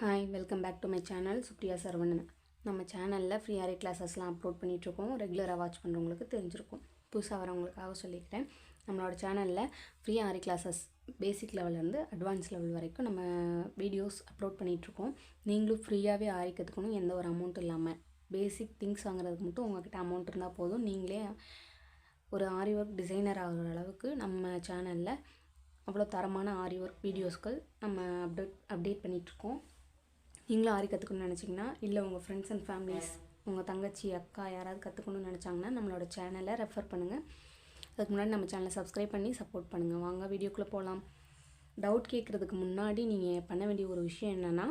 Hi welcome back to my channel Supriya Saravanan நம்ம சேனலில் free ஆரி கிளாஸஸ்லாம் upload பண்ணிகிட்ருக்கோம் ரெகுலராக வாட்ச் பண்ணுறவங்களுக்கு தெரிஞ்சிருக்கும். புதுசாக வரவங்களுக்காக சொல்லிக்கிறேன். நம்மளோட சேனலில் ஃப்ரீ ஆரி கிளாஸஸ் பேசிக் லெவல்லேருந்து அட்வான்ஸ் லெவல் வரைக்கும் நம்ம வீடியோஸ் அப்லோட் பண்ணிகிட்ருக்கோம் நீங்களும் ஃப்ரீயாகவே ஆரி கற்றுக்கணும் எந்த ஒரு அமௌண்ட் இல்லாமல் பேசிக் திங்ஸ் வாங்குறதுக்கு மட்டும் உங்கள்கிட்ட அமௌண்ட் இருந்தால் போதும். நீங்களே ஒரு ஆரி ஒர்க் டிசைனர் ஆகிற அளவுக்கு நம்ம சேனலில் அவ்வளோ தரமான ஆரி ஒர்க் வீடியோஸ்கள் நம்ம அப்டேட் அப்டேட் பண்ணிகிட்ருக்கோம் நீங்களும் ஆரி கற்றுக்கணும்னு நினச்சிங்கன்னா இல்லை உங்கள் ஃப்ரெண்ட்ஸ் அண்ட் ஃபேமிலிஸ் உங்கள் தங்கச்சி அக்கா யாராவது கற்றுக்கணும்னு நினச்சாங்கன்னா நம்மளோட சேனலை ரெஃபர் பண்ணுங்கள் அதுக்கு முன்னாடி நம்ம சேனலை சப்ஸ்கிரைப் பண்ணி சப்போர்ட் பண்ணுங்கள் வாங்க வீடியோக்குள்ளே போகலாம் டவுட் கேட்குறதுக்கு முன்னாடி நீங்கள் பண்ண வேண்டிய ஒரு விஷயம் என்னென்னா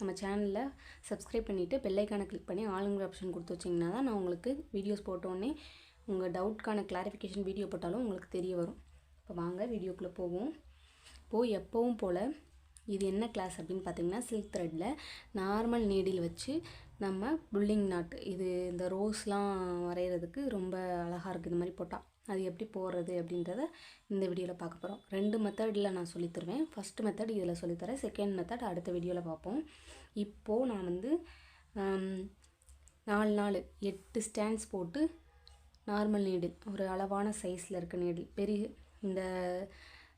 நம்ம சேனலில் சப்ஸ்கிரைப் பண்ணிவிட்டு பெல்லைக்கான கிளிக் பண்ணி ஆளுங்கிற ஆப்ஷன் கொடுத்து வச்சிங்கன்னா தான் நான் உங்களுக்கு வீடியோஸ் போட்டோன்னே உங்கள் டவுட்கான கிளாரிஃபிகேஷன் வீடியோ போட்டாலும் உங்களுக்கு தெரிய வரும். இப்போ வாங்க வீடியோக்குள்ளே போவோம். இப்போது எப்போவும் போல் இது என்ன கிளாஸ் அப்படின்னு பார்த்தீங்கன்னா சில்க் த்ரெட்டில் நார்மல் நீடில் வச்சு நம்ம புல்லிங் நாட் இது இந்த ரோஸ்லாம் வரைகிறதுக்கு ரொம்ப அழகாக இருக்குது இந்த மாதிரி போட்டால் அது எப்படி போடுறது அப்படின்றத இந்த வீடியோவில் பார்க்க போகிறோம் ரெண்டு மெத்தடில் நான் சொல்லித்தருவேன் ஃபஸ்ட் மெத்தட் இதில் சொல்லித்தரேன் செகண்ட் மெத்தட் அடுத்த வீடியோவில் பார்ப்போம். இப்போது நான் வந்து நாலு நாலு எட்டு ஸ்டாண்ட்ஸ் போட்டு நார்மல் நீடில் ஒரு அளவான சைஸில் இருக்க நீடில் பெரிய இந்த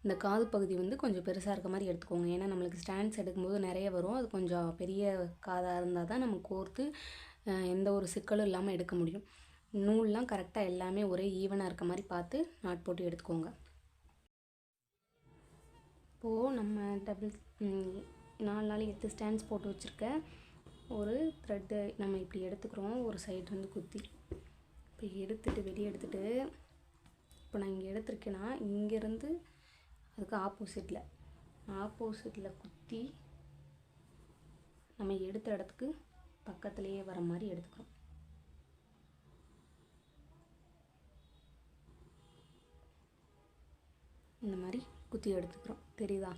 இந்த காது பகுதி வந்து கொஞ்சம் பெருசாக இருக்க மாதிரி எடுத்துக்கோங்க. ஏன்னா நம்மளுக்கு ஸ்டாண்ட்ஸ் எடுக்கும்போது நிறைய வரும். அது கொஞ்சம் பெரிய காதாக இருந்தால் தான் நம்ம கோர்த்து எந்த ஒரு சிக்கலும் இல்லாமல் எடுக்க முடியும். நூல்லாம் கரெக்டாக எல்லாமே ஒரே ஈவனாக இருக்க மாதிரி பார்த்து நாட் போட்டு எடுத்துக்கோங்க. இப்போது நம்ம டபுள் நாலு நாள் எட்டு ஸ்டாண்ட்ஸ் போட்டு வச்சுருக்க ஒரு த்ரெட்டு நம்ம இப்படி எடுத்துக்கிறோம். ஒரு சைடு வந்து குத்தி. இப்போ எடுத்துகிட்டு வெளியே எடுத்துகிட்டு இப்போ நான் இங்கே எடுத்திருக்கேன்னா இங்கேருந்து அதுக்கு ஆப்போசிட்டில் ஆப்போசிட்டில் குத்தி நம்ம எடுத்த இடத்துக்கு பக்கத்துலேயே வர மாதிரி எடுத்துக்கிறோம் இந்த மாதிரி குத்தி எடுத்துக்கிறோம். தெரியுதா?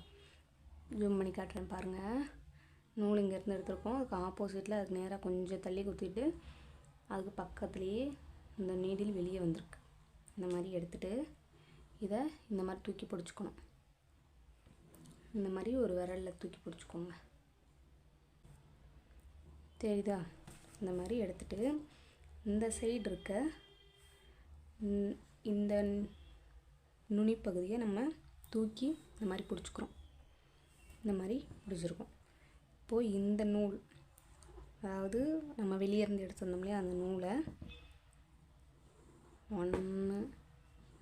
ஜூம் பண்ணி காட்டுறேன் பாருங்கள் நூல் இங்கேருந்து எடுத்துருக்கோம். அதுக்கு ஆப்போசிட்டில் அதுக்கு நேராக கொஞ்சம் தள்ளி குத்திட்டு அதுக்கு பக்கத்துலேயே இந்த நீடில் வெளியே வந்திருக்கு. இந்த மாதிரி எடுத்துகிட்டு இதை இந்த மாதிரி தூக்கி பிடிச்சிக்கணும். இந்த மாதிரி ஒரு விரலில் தூக்கி பிடிச்சிக்கோங்க. தெரியுதா? இந்த மாதிரி எடுத்துகிட்டு இந்த சைடு இருக்க இந்த- இந்த நுனி பகுதியை நம்ம தூக்கி இந்த மாதிரி பிடிச்சிக்கிறோம். இந்த மாதிரி பிடிச்சிருக்கோம். இப்போது இந்த நூல் அதாவது நம்ம வெளியே இருந்து எடுத்து இல்லையா அந்த நூலை ஒன்று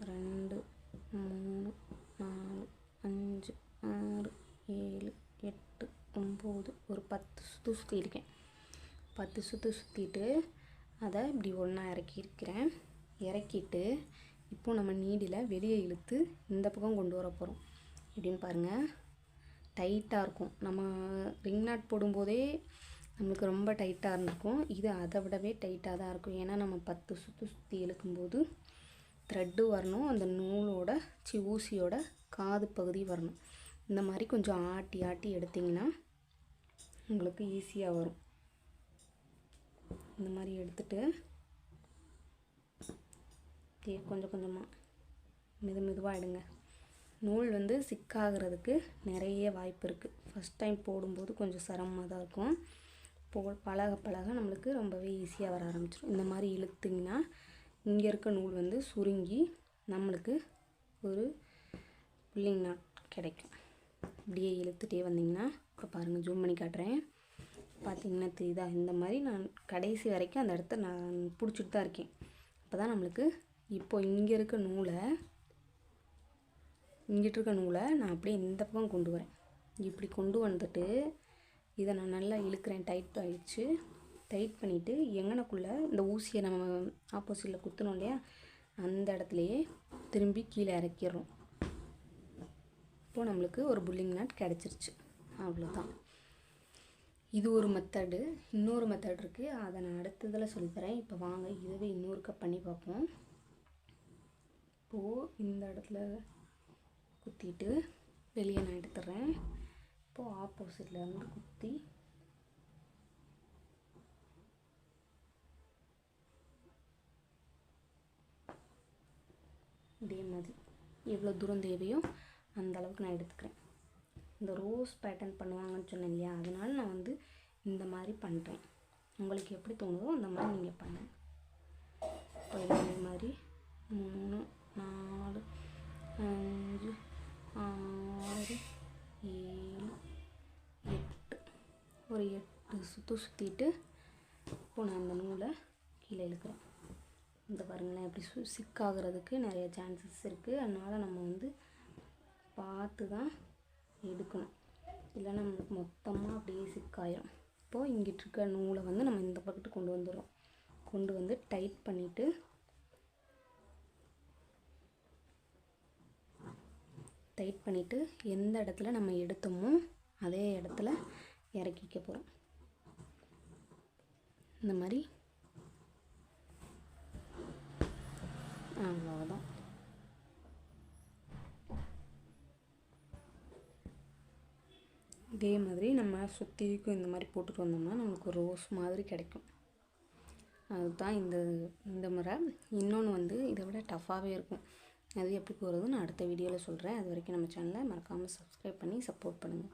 ரெண்டு மூணு நாலு அஞ்சு ஆறு ஏழு எட்டு ஒம்பது ஒரு பத்து சுற்று சுற்றிருக்கேன் பத்து சுற்று சுற்றிட்டு அதை இப்படி ஒன்றா இறக்கியிருக்கிறேன். இறக்கிட்டு இப்போது நம்ம நீடில் வெளியே இழுத்து இந்த பக்கம் கொண்டு வர போகிறோம் எப்படின்னு பாருங்கள் டைட்டாக இருக்கும். நம்ம ரிங் நாட் போடும்போதே நம்மளுக்கு ரொம்ப டைட்டாக இருந்திருக்கும். இது அதை விடவே டைட்டாக தான் இருக்கும். ஏன்னா நம்ம பத்து சுற்று சுற்றி இழுக்கும்போது த்ரெட்டு வரணும். அந்த நூலோட சி ஊசியோட காது பகுதி வரணும். இந்த மாதிரி கொஞ்சம் ஆட்டி ஆட்டி எடுத்திங்கன்னா உங்களுக்கு ஈஸியாக வரும். இந்த மாதிரி எடுத்துட்டு கொஞ்சம் கொஞ்சமாக மெது மெதுவாக எடுங்க. நூல் வந்து சிக்காகிறதுக்கு நிறைய வாய்ப்பு இருக்குது ஃபஸ்ட் டைம் போடும்போது கொஞ்சம் சிரமமாக தான் இருக்கும். போ பழக பழக நம்மளுக்கு ரொம்பவே ஈஸியாக வர ஆரம்பிச்சிடும் இந்த மாதிரி இழுத்திங்கன்னா இங்கே இருக்க நூல் வந்து சுருங்கி நம்மளுக்கு ஒரு புள்ளிங் நாட் கிடைக்கும். இப்படியே இழுத்துகிட்டே வந்தீங்கன்னா இப்போ பாருங்கள் ஜூம் பண்ணி காட்டுறேன். பார்த்தீங்கன்னா தெரியுதா இந்த மாதிரி நான் கடைசி வரைக்கும் அந்த இடத்த நான் பிடிச்சிட்டு தான் இருக்கேன். அப்போ தான் நம்மளுக்கு இப்போ இங்கே இருக்க நூலை இங்கிட்டு இருக்க நூலை நான் அப்படியே இந்த பக்கம் கொண்டு வரேன். இப்படி கொண்டு வந்துட்டு இதை நான் நல்லா இழுக்கிறேன். டைட் ஆகிடுச்சு டைட் பண்ணிவிட்டு எங்கனக்குள்ளே இந்த ஊசியை நம்ம ஆப்போசிட்டில் குத்துனோம் இல்லையா? அந்த இடத்துலையே திரும்பி கீழே இறக்கிடுறோம். இப்போது நம்மளுக்கு ஒரு புல்லிங் நாட் கிடச்சிருச்சு. அவ்வளோதான் இது ஒரு மெத்தடு இன்னொரு மெத்தட் இருக்குது அதை நான் அடுத்ததில் சொல்லித்தரேன் இப்போ வாங்க இதுவே இன்னொரு கப் பண்ணி பார்ப்போம். இப்போது இந்த இடத்துல குத்திட்டு வெளியே நான் எடுத்துடுறேன் இப்போது ஆப்போசிட்டில் வந்து குத்தி. இதே மாதிரி. எவ்வளோ தூரம் தேவையோ அந்த அளவுக்கு நான் எடுத்துக்கிறேன். இந்த ரோஸ் பேட்டர்ன் பண்ணுவாங்கன்னு சொன்னேன் இல்லையா? அதனால் நான் வந்து இந்த மாதிரி பண்ணுறேன் உங்களுக்கு எப்படி தோணுதோ அந்த மாதிரி நீங்கள் பண்ணுங்கள் இப்போ இதே மாதிரி மூணு நாலு அஞ்சு ஆறு ஏழு எட்டு. ஒரு எட்டு சுற்று சுற்றிட்டு இப்போ நான் அந்த நூலை கீழே இழுக்கிறேன். இந்த பாருங்களேன் இப்படி சு சிக்காகிறதுக்கு நிறைய சான்சஸ் இருக்குது அதனால் நம்ம வந்து பார்த்து தான் எடுக்கணும். இல்லைன்னா நம்மளுக்கு மொத்தமாக அப்படியே சிக்காயிரும் இப்போது இங்கிட்டு இருக்க நூலை வந்து நம்ம இந்த பக்கத்து கொண்டு வந்துடுறோம். கொண்டு வந்து டைட் பண்ணிவிட்டு டைட் பண்ணிவிட்டு எந்த இடத்துல நம்ம எடுத்தோமோ அதே இடத்துல இறக்கிக்க போகிறோம் இந்த மாதிரி. அவ்வளோதான் இதே மாதிரி நம்ம சுற்றிக்கும் இந்த மாதிரி போட்டுட்டு வந்தோம்னா நமக்கு ஒரு ரோஸ் மாதிரி கிடைக்கும். அதுதான் இந்த இந்த முறை. இன்னொன்று வந்து இதை விட டஃப்பாகவே இருக்கும். அது எப்படி போகிறது நான் அடுத்த வீடியோவில் சொல்கிறேன் அது வரைக்கும் நம்ம சேனலை மறக்காமல் சப்ஸ்கிரைப் பண்ணி சப்போர்ட் பண்ணுங்கள்